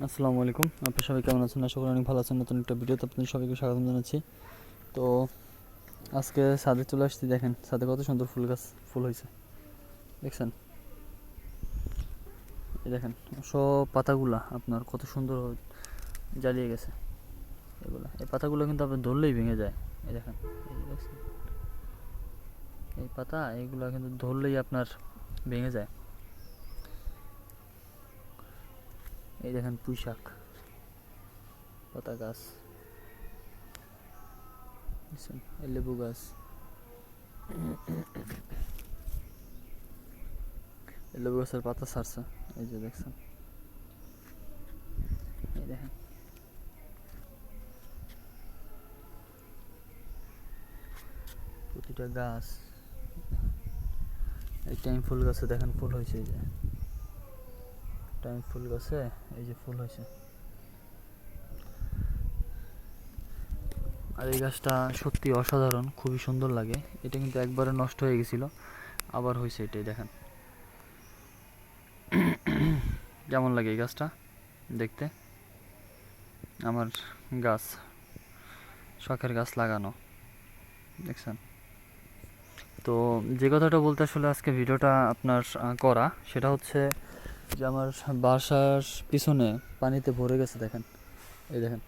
আসসালামু আলাইকুম। আপনার সবাই কেমন আছেন? আশা করি অনেক ভালো আছেন। নতুন একটা ভিডিওতে আপনাদের সবাইকে স্বাগত জানাচ্ছি। তো আজকে ছাদে চলে আসছি, দেখেন, ছাদে কত সুন্দর ফুল গাছ, ফুল হয়েছে দেখছেন? এই দেখেন, সব পাতাগুলা আপনার কত সুন্দর জ্বালিয়ে গেছে। এগুলো, এই পাতাগুলো কিন্তু আপনার ধরলেই ভেঙে যায়। এই দেখেন, এই পাতা এইগুলা কিন্তু ধরলেই আপনার ভেঙে যায়। এই দেখেন পুঁই শাক, পাতা গাছ লেবু গাছ লেবু গাছের পাতা ছাড়ছে এই যে দেখছেন, এই দেখেন। প্রতিটা গাছ, এই টাইম ফুল গাছে দেখেন ফুল হয়েছে এই যে। টাইম ফুল গাছে এই যে ফুল হয়েছে। আর এই গাছটা সত্যি অসাধারণ, খুবই সুন্দর লাগে। এটা কিন্তু একবারে নষ্ট হয়ে গেছিল, আবার হয়েছে এটাই, দেখেন। কেমন লাগে এই গাছটা দেখতে? আমার গাছ, শখের গাছ লাগানো, দেখছেন? তো যে কথাটা বলতে আসলে আজকে ভিডিওটা আপনার করা, সেটা হচ্ছে যে আমার বাসার পিছনে পানিতে ভরে গেছে, দেখেন। এই দেখেন।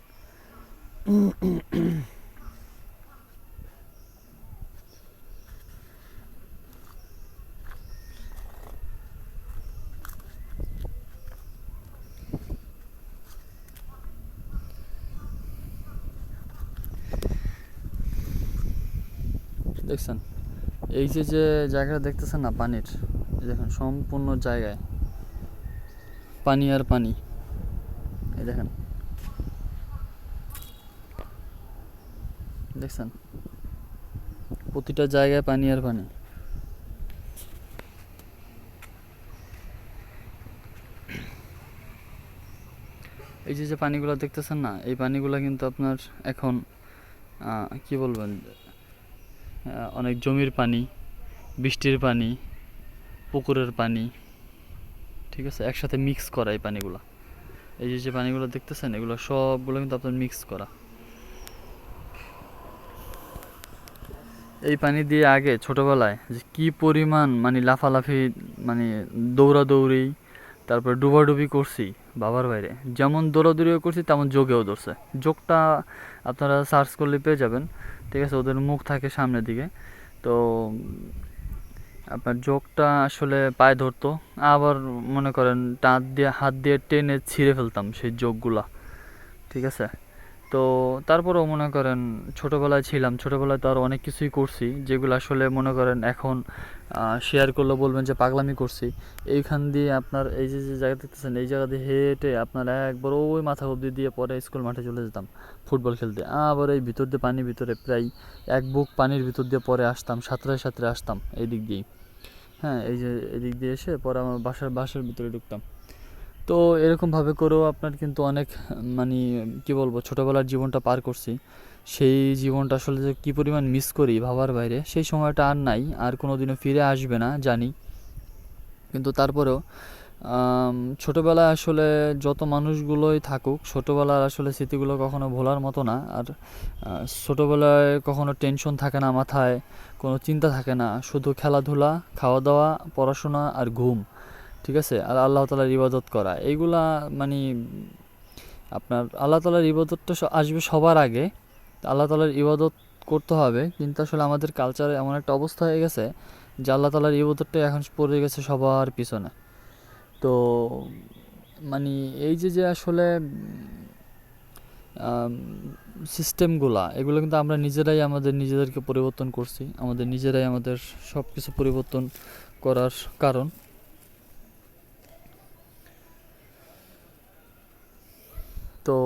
দেখছেন? এই যে যে জায়গাটা দেখতেছেন না, পানির দেখেন, সম্পূর্ণ জায়গায়। পানি আর পানি। এই দেখেন। দেখছেন? প্রতিটা জায়গায় পানি আর পানি। এই যে যে পানিগুলো দেখতেছেন না, এই পানিগুলো কিন্তু আপনার এখন কি বলবেন? অনেক জমির পানি, বৃষ্টির পানি, পুকুরের পানি ঠিক আছে? একসাথে মিক্স করা এই পানিগুলো। এই যে যে পানিগুলো দেখতেছেন, এগুলো সবগুলো কিন্তু আপনার মিক্স করা। এই পানি দিয়ে আগে ছোটবেলায় যে কি পরিমাণ মানে লাফালাফি মানে দৌড়াদৌড়ি, তারপরে ডুবাডুবি করছি বাবার বাইরে। যেমন দৌড়াদৌড়িও করছি, তেমন যোগেও ধরছে। যোগটা আপনারা সার্চ করলে পেয়ে যাবেন। ঠিক আছে? ওদের মুখ থাকে সামনের দিকে। তো আপনার জোকটা আসলে পায়ে ধরতো। আবার মনে করেন টাঁত দিয়ে, হাত দিয়ে টেনে ছিঁড়ে ফেলতাম সেই জোকগুলা। ঠিক আছে? তো তারপরেও মনে করেন ছোটোবেলায় ছিলাম, ছোটোবেলায় তো আর অনেক কিছুই করছি, যেগুলো আসলে মনে করেন এখন শেয়ার করলে বলবেন যে পাগলামি করছি। এইখান দিয়ে আপনার এই যে যে জায়গা দেখতেছেন, এই জায়গা দিয়ে হেঁটে আপনার একবার ওই মাথা অবধি দিয়ে পরে স্কুল মাঠে চলে যেতাম ফুটবল খেলতে। আবার এই ভিতর দিয়ে পানির ভিতরে প্রায় এক বুক পানির ভিতর দিয়ে পরে আসতাম, সাঁতরে সাঁতরে আসতাম এই দিক দিয়েই। হ্যাঁ এই যে এদিক দিয়ে এসে পরে আমার বাসার বাসার ভিতরে ঢুকতাম। তো এরকমভাবে করেও আপনার কিন্তু অনেক মানে কি বলব, ছোটোবেলার জীবনটা পার করছি। সেই জীবনটা আসলে যে কী পরিমাণ মিস করি ভাবার বাইরে, সেই সময়টা আর নাই, আর কোনো দিনও ফিরে আসবে না, জানি। কিন্তু তারপরেও ছোটোবেলায় আসলে যত মানুষগুলোই থাকুক, ছোটোবেলার আসলে স্মৃতিগুলো কখনো ভোলার মতো না, আর ছোটোবেলায় কখনো টেনশন থাকে না মাথায়, কোনো চিন্তা থাকে না, শুধু খেলাধুলা খাওয়া দাওয়া পড়াশোনা আর ঘুম। ঠিক আছে? আর আল্লাহ তালার ইবাদত করা। এইগুলা মানে আপনার আল্লাহ তালার ইবাদতটা আসবে সবার আগে। আল্লাহ তালার ইবাদত করতে হবে। কিন্তু আসলে আমাদের কালচারে এমন একটা অবস্থা হয়ে গেছে যে আল্লাহ তালার ইবাদতটা এখন পড়ে গেছে সবার পিছনে। তো মানে এই যে যে আসলে সিস্টেমগুলা এগুলো কিন্তু আমরা নিজেরাই আমাদের নিজেদেরকে পরিবর্তন করছি। আমাদের নিজেরাই আমাদের সব কিছু পরিবর্তন করার কারণ। তো,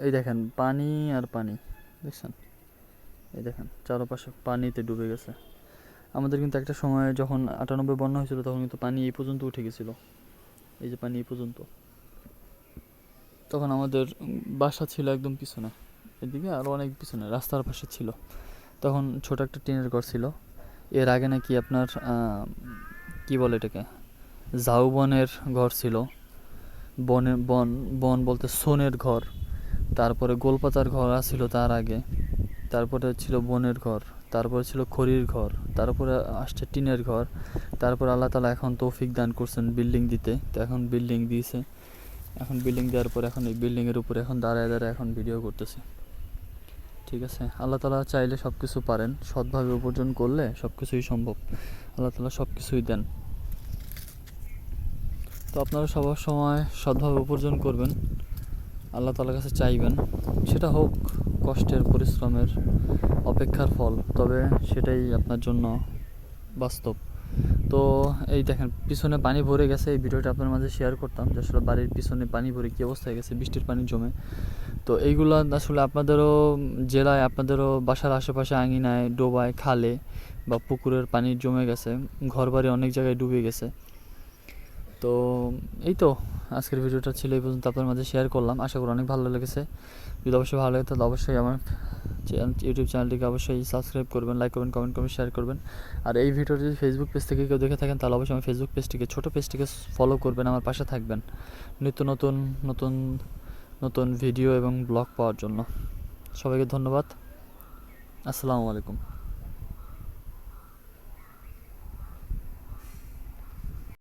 এই দেখেন, পানি আর পানি দেখছেন এই দেখেন, চারপাশে পানিতে ডুবে গেছে। আমাদের কিন্তু একটা সময় যখন আটানব্বই বন্যা হয়েছিল, তখন কিন্তু পানি এই পর্যন্ত উঠে গেছিল। এই যে পানি এই পর্যন্ত। তখন আমাদের বাসা ছিল একদম পিছনে। এদিকে আরও অনেক পিছনে, রাস্তার পাশে ছিল। তখন ছোট একটা টিনের ঘর ছিল। এর আগে নাকি আপনার কি বলে এটাকে? ঝাউবনের ঘর ছিল। বনে, বন বন বলতে সোনের ঘর। তারপরে গোলপাতার ঘর আসছিল তার আগে। তারপরে ছিল বনের ঘর, তারপরে ছিল খড়ির ঘর, তারপরে আসছে টিনের ঘর, তারপর আল্লাহ তালা এখন তৌফিক দান করছেন বিল্ডিং দিতে। তো এখন বিল্ডিং দিয়েছে। এখন বিল্ডিং দেওয়ার পর এখন এই বিল্ডিংয়ের উপরে এখন দাঁড়ায় দাঁড়ায় এখন ভিডিও করতেছি। ঠিক আছে? আল্লাহ তালা চাইলে সব কিছু পারেন। সৎভাবে উপার্জন করলে সব কিছুই সম্ভব। আল্লাহ তালা সব কিছুই দেন। তো আপনারা সবার সময় সৎভাবে উপার্জন করবেন, আল্লাহ তালার কাছে চাইবেন। সেটা হোক কষ্টের, পরিশ্রমের অপেক্ষার ফল, তবে সেটাই আপনার জন্য বাস্তব। তো এই দেখেন, পিছনে পানি ভরে গেছে। এই ভিডিওটা আপনার মাঝে শেয়ার করতাম যে আসলে বাড়ির পিছনে পানি ভরে কী অবস্থা হয়ে গেছে, বৃষ্টির পানি জমে। তো এইগুলো আসলে আপনাদেরও জেলায়, আপনাদেরও বাসার আশেপাশে আঙিনায়, ডোবায়, খালে বা পুকুরের পানি জমে গেছে। ঘরবাড়ি অনেক জায়গায় ডুবে গেছে। তো এই তো আজকের ভিডিওটা ছিল এই পর্যন্ত আপনার মাঝে শেয়ার করলাম। আশা করি অনেক ভালো লেগেছে। যদি অবশ্যই ভালো লাগে তাহলে অবশ্যই আমার ইউটিউব চ্যানেলটিকে অবশ্যই সাবস্ক্রাইব করবেন লাইক করবেন কমেন্ট করবেন শেয়ার করবেন। আর এই ভিডিওটি যদি ফেসবুক পেজ থেকে কেউ দেখে থাকেন তাহলে অবশ্যই আমার ফেসবুক পেজটিকে ছোটো পেজটিকে ফলো করবেন, আমার পাশে থাকবেন। নিত্য নতুন নতুন নতুন ভিডিও এবং ব্লগ পাওয়ার জন্য। সবাইকে ধন্যবাদ। আসসালামু আলাইকুম।